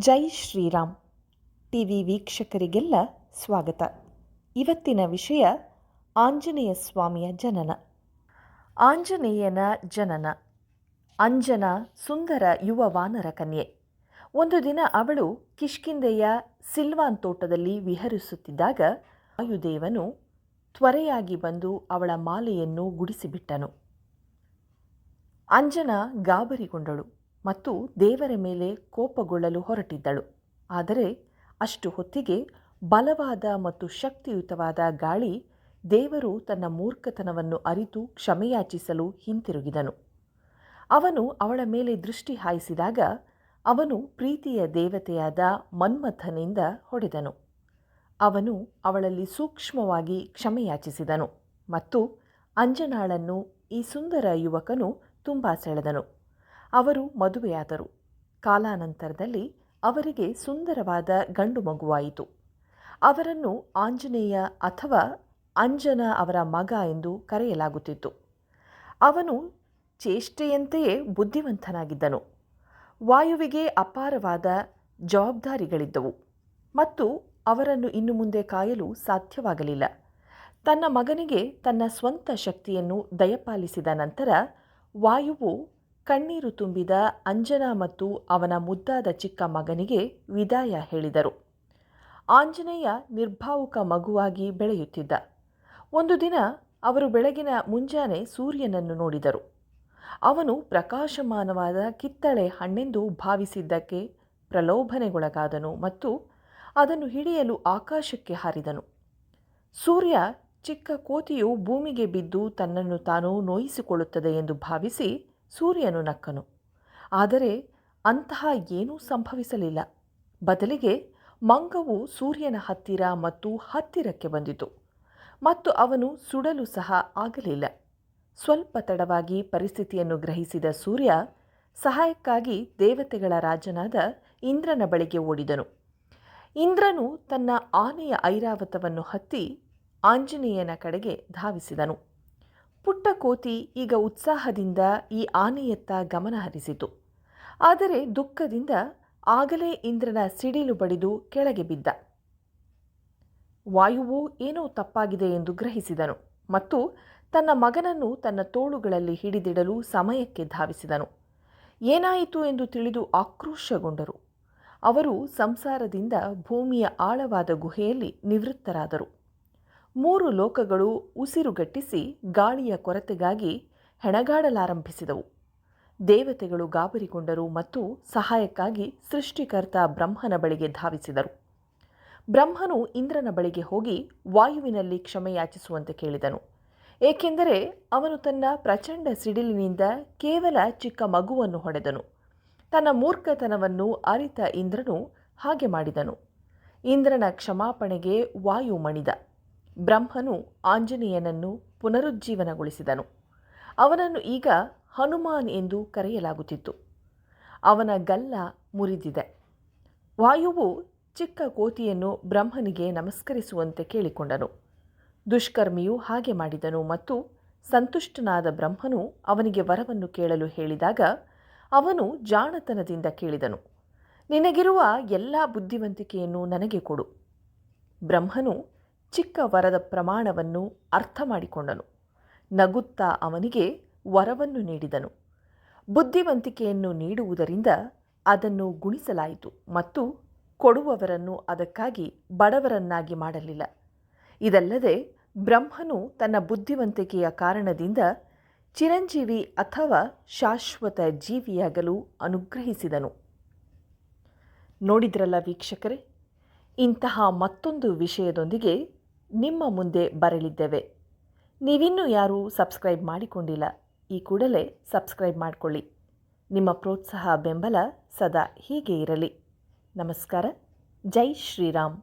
ಜೈ Shriram T V ವೀಕ್ಷಕರಿಗೆಲ್ಲ ಸ್ವಾಗತ. ಇವತ್ತಿನ ವಿಷಯ ಆಂಜನೇಯ ಸ್ವಾಮಿಯ ಜನನ. ಆಂಜನೇಯನ ಜನನ. ಅಂಜನ ಸುಂದರ ಯುವ ವಾನರ ಕನ್ಯೆ. ಒಂದು ದಿನ ಅವಳು ಕಿಷ್ಕಿಂದೆಯ ಸಿಲ್ವಾನ್ ತೋಟದಲ್ಲಿ ವಿಹರಿಸುತ್ತಿದ್ದಾಗ ವಾಯುದೇವನು ತ್ವರೆಯಾಗಿ ಬಂದು ಅವಳ ಮಾಲೆಯನ್ನು ಗುಡಿಸಿಬಿಟ್ಟನು. ಅಂಜನ ಗಾಬರಿಗೊಂಡಳು. ಮತ್ತು ದೇವರ ಮೇಲೆ ಕೋಪಗೊಳ್ಳಲು ಹೊರಟಿದ್ದಳು. ಆದರೆ ಅಷ್ಟು ಹೊತ್ತಿಗೆ ಬಲವಾದ ಮತ್ತು ಶಕ್ತಿಯುತವಾದ ಗಾಳಿ ದೇವರು ತನ್ನ ಮೂರ್ಖತನವನ್ನು ಅರಿತು ಕ್ಷಮೆಯಾಚಿಸಲು ಹಿಂತಿರುಗಿದನು. ಅವನು ಅವಳ ಮೇಲೆ ದೃಷ್ಟಿ ಹಾಯಿಸಿದಾಗ ಅವನು ಪ್ರೀತಿಯ ದೇವತೆಯಾದ ಮನ್ಮಥನಿಂದ ಹೊಡೆದನು. ಅವನು ಅವಳಲ್ಲಿ ಸೂಕ್ಷ್ಮವಾಗಿ ಕ್ಷಮೆಯಾಚಿಸಿದನು ಮತ್ತು ಅಂಜನಾಳನ್ನು ಈ ಸುಂದರ ಯುವಕನು ತುಂಬ ಸೆಳೆದನು. ಅವರು ಮದುವೆಯಾದರು. ಕಾಲಾನಂತರದಲ್ಲಿ ಅವರಿಗೆ ಸುಂದರವಾದ ಗಂಡು ಮಗುವಾಯಿತು. ಅವರನ್ನು ಆಂಜನೇಯ ಅಥವಾ ಅಂಜನ ಅವರ ಮಗ ಎಂದು ಕರೆಯಲಾಗುತ್ತಿತ್ತು. ಅವನು ಚೇಷ್ಟೆಯಂತೆಯೇ ಬುದ್ಧಿವಂತನಾಗಿದ್ದನು. ವಾಯುವಿಗೆ ಅಪಾರವಾದ ಜವಾಬ್ದಾರಿಗಳಿದ್ದವು ಮತ್ತು ಅವರನ್ನು ಇನ್ನು ಮುಂದೆ ಕಾಯಲು ಸಾಧ್ಯವಾಗಲಿಲ್ಲ. ತನ್ನ ಮಗನಿಗೆ ತನ್ನ ಸ್ವಂತ ಶಕ್ತಿಯನ್ನು ದಯಪಾಲಿಸಿದ ನಂತರ ವಾಯುವು ಕಣ್ಣೀರು ತುಂಬಿದ ಅಂಜನಾ ಮತ್ತು ಅವನ ಮುದ್ದಾದ ಚಿಕ್ಕ ಮಗನಿಗೆ ವಿದಾಯ ಹೇಳಿದರು. ಆಂಜನೇಯ ನಿರ್ಭಾವುಕ ಮಗುವಾಗಿ ಬೆಳೆಯುತ್ತಿದ್ದ. ಒಂದು ದಿನ ಅವರು ಬೆಳಗಿನ ಮುಂಜಾನೆ ಸೂರ್ಯನನ್ನು ನೋಡಿದರು. ಅವನು ಪ್ರಕಾಶಮಾನವಾದ ಕಿತ್ತಳೆ ಹಣ್ಣೆಂದು ಭಾವಿಸಿದ್ದಕ್ಕೆ ಪ್ರಲೋಭನೆಗೊಳಗಾದನು ಮತ್ತು ಅದನ್ನು ಹಿಡಿಯಲು ಆಕಾಶಕ್ಕೆ ಹಾರಿದನು. ಸೂರ್ಯ ಚಿಕ್ಕ ಕೋತಿಯು ಭೂಮಿಗೆ ಬಿದ್ದು ತನ್ನನ್ನು ತಾನು ನೋಯಿಸಿಕೊಳ್ಳುತ್ತದೆ ಎಂದು ಭಾವಿಸಿ ಸೂರ್ಯನು ನಕ್ಕನು. ಆದರೆ ಅಂತಹ ಏನೂ ಸಂಭವಿಸಲಿಲ್ಲ. ಬದಲಿಗೆ ಮಂಗವು ಸೂರ್ಯನ ಹತ್ತಿರ ಮತ್ತು ಹತ್ತಿರಕ್ಕೆ ಬಂದಿತು. ಮತ್ತು ಅವನು ಸುಡಲು ಸಹ ಆಗಲಿಲ್ಲ. ಸ್ವಲ್ಪ ತಡವಾಗಿ ಪರಿಸ್ಥಿತಿಯನ್ನು ಗ್ರಹಿಸಿದ ಸೂರ್ಯ ಸಹಾಯಕ್ಕಾಗಿ ದೇವತೆಗಳ ರಾಜನಾದ ಇಂದ್ರನ ಬಳಿಗೆ ಓಡಿದನು. ಇಂದ್ರನು ತನ್ನ ಆನೆಯ ಐರಾವತವನ್ನು ಹತ್ತಿ ಆಂಜನೇಯನ ಕಡೆಗೆ ಧಾವಿಸಿದನು. ಪುಟ್ಟ ಕೋತಿ ಈಗ ಉತ್ಸಾಹದಿಂದ ಈ ಆನೆಯತ್ತ ಗಮನ ಹರಿಸಿತು. ಆದರೆ ದುಃಖದಿಂದ ಆಗಲೇ ಇಂದ್ರನ ಸಿಡಿಲು ಬಡಿದು ಕೆಳಗೆ ಬಿದ್ದ. ವಾಯುವು ಏನೋ ತಪ್ಪಾಗಿದೆ ಎಂದು ಗ್ರಹಿಸಿದನು ಮತ್ತು ತನ್ನ ಮಗನನ್ನು ತನ್ನ ತೋಳುಗಳಲ್ಲಿ ಹಿಡಿದಿಡಲು ಸಮಯಕ್ಕೆ ಧಾವಿಸಿದನು. ಏನಾಯಿತು ಎಂದು ತಿಳಿದು ಆಕ್ರೋಶಗೊಂಡರು. ಅವರು ಸಂಸಾರದಿಂದ ಭೂಮಿಯ ಆಳವಾದ ಗುಹೆಯಲ್ಲಿ ನಿವೃತ್ತರಾದರು. ಮೂರು ಲೋಕಗಳು ಉಸಿರುಗಟ್ಟಿಸಿ ಗಾಳಿಯ ಕೊರತೆಗಾಗಿ ಹೆಣಗಾಡಲಾರಂಭಿಸಿದವು. ದೇವತೆಗಳು ಗಾಬರಿಗೊಂಡರು ಮತ್ತು ಸಹಾಯಕ್ಕಾಗಿ ಸೃಷ್ಟಿಕರ್ತ ಬ್ರಹ್ಮನ ಬಳಿಗೆ ಧಾವಿಸಿದರು. ಬ್ರಹ್ಮನು ಇಂದ್ರನ ಬಳಿಗೆ ಹೋಗಿ ವಾಯುವಿನಲ್ಲಿ ಕ್ಷಮೆಯಾಚಿಸುವಂತೆ ಕೇಳಿದನು. ಏಕೆಂದರೆ ಅವನು ತನ್ನ ಪ್ರಚಂಡ ಸಿಡಿಲಿನಿಂದ ಕೇವಲ ಚಿಕ್ಕ ಮಗುವನ್ನು ಹೊಡೆದನು. ತನ್ನ ಮೂರ್ಖತನವನ್ನು ಅರಿತ ಇಂದ್ರನು ಹಾಗೆ ಮಾಡಿದನು. ಇಂದ್ರನ ಕ್ಷಮಾಪಣೆಗೆ ವಾಯು ಮಣಿದ. ಬ್ರಹ್ಮನು ಆಂಜನೇಯನನ್ನು ಪುನರುಜ್ಜೀವನಗೊಳಿಸಿದನು. ಅವನನ್ನು ಈಗ ಹನುಮಾನ್ ಎಂದು ಕರೆಯಲಾಗುತ್ತಿತ್ತು. ಅವನ ಗಲ್ಲ ಮುರಿದಿದೆ. ವಾಯುವು ಚಿಕ್ಕ ಕೋತಿಯನ್ನು ಬ್ರಹ್ಮನಿಗೆ ನಮಸ್ಕರಿಸುವಂತೆ ಕೇಳಿಕೊಂಡನು. ದುಷ್ಕರ್ಮಿಯು ಹಾಗೆ ಮಾಡಿದನು ಮತ್ತು ಸಂತುಷ್ಟನಾದ ಬ್ರಹ್ಮನು ಅವನಿಗೆ ವರವನ್ನು ಕೇಳಲು ಹೇಳಿದಾಗ ಅವನು ಜಾಣತನದಿಂದ ಕೇಳಿದನು, ನಿನಗಿರುವ ಎಲ್ಲ ಬುದ್ಧಿವಂತಿಕೆಯನ್ನು ನನಗೆ ಕೊಡು. ಬ್ರಹ್ಮನು ಚಿಕ್ಕ ವರದ ಪ್ರಮಾಣವನ್ನು ಅರ್ಥ ಮಾಡಿಕೊಂಡನು ನಗುತ್ತಾ ಅವನಿಗೆ ವರವನ್ನು ನೀಡಿದನು. ಬುದ್ಧಿವಂತಿಕೆಯನ್ನು ನೀಡುವುದರಿಂದ ಅದನ್ನು ಗುಣಿಸಲಾಯಿತು ಮತ್ತು ಕೊಡುವವರನ್ನು ಅದಕ್ಕಾಗಿ ಬಡವರನ್ನಾಗಿ ಮಾಡಲಿಲ್ಲ. ಇದಲ್ಲದೆ ಬ್ರಹ್ಮನು ತನ್ನ ಬುದ್ಧಿವಂತಿಕೆಯ ಕಾರಣದಿಂದ ಚಿರಂಜೀವಿ ಅಥವಾ ಶಾಶ್ವತ ಜೀವಿಯಾಗಲು ಅನುಗ್ರಹಿಸಿದನು. ನೋಡಿದ್ರಲ್ಲ ವೀಕ್ಷಕರೇ, ಇಂತಹ ಮತ್ತೊಂದು ವಿಷಯದೊಂದಿಗೆ ನಿಮ್ಮ ಮುಂದೆ ಬರಲಿದ್ದೇವೆ. ನೀವಿನ್ನೂ ಯಾರೂ ಸಬ್ಸ್ಕ್ರೈಬ್ ಮಾಡಿಕೊಂಡಿಲ್ಲ, ಈ ಕೂಡಲೇ ಸಬ್ಸ್ಕ್ರೈಬ್ ಮಾಡಿಕೊಳ್ಳಿ. ನಿಮ್ಮ ಪ್ರೋತ್ಸಾಹ ಬೆಂಬಲ ಸದಾ ಹೀಗೆ ಇರಲಿ. ನಮಸ್ಕಾರ, ಜೈ ಶ್ರೀರಾಮ್.